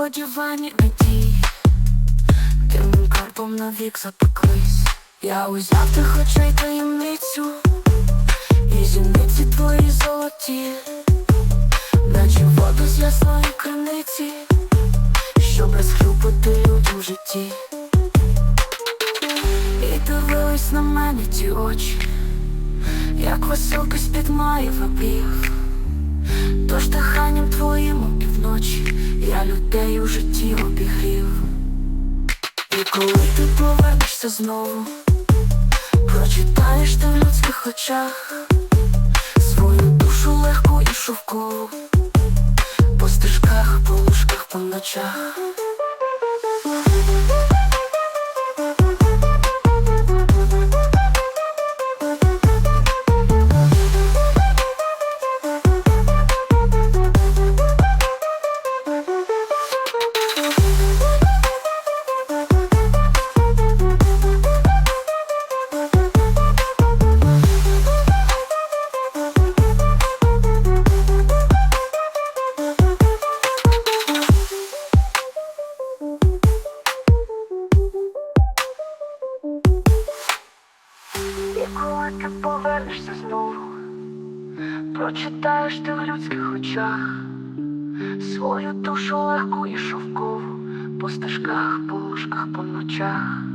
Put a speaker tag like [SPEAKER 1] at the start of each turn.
[SPEAKER 1] сподівань надій Тим карпом навік запеклись. Я узяв тих очей таємницю. І зіниці твої золоті. Наче воду з ясної криниці. Щоб розхлюпати людям житті. І дивились на мене ті очі. Як веселка з-під має вабів Тож диханням твоїм людей у житті обігрів. І коли ти повернешся знову Прочитаєш ти в людських очах Свою душу легку і шовкову По стежках, по лужках, по ночах ти повернешся знову, прочитаєш ти в людських очах свою душу легку і шовкову по стежках, по лужках, по ночах.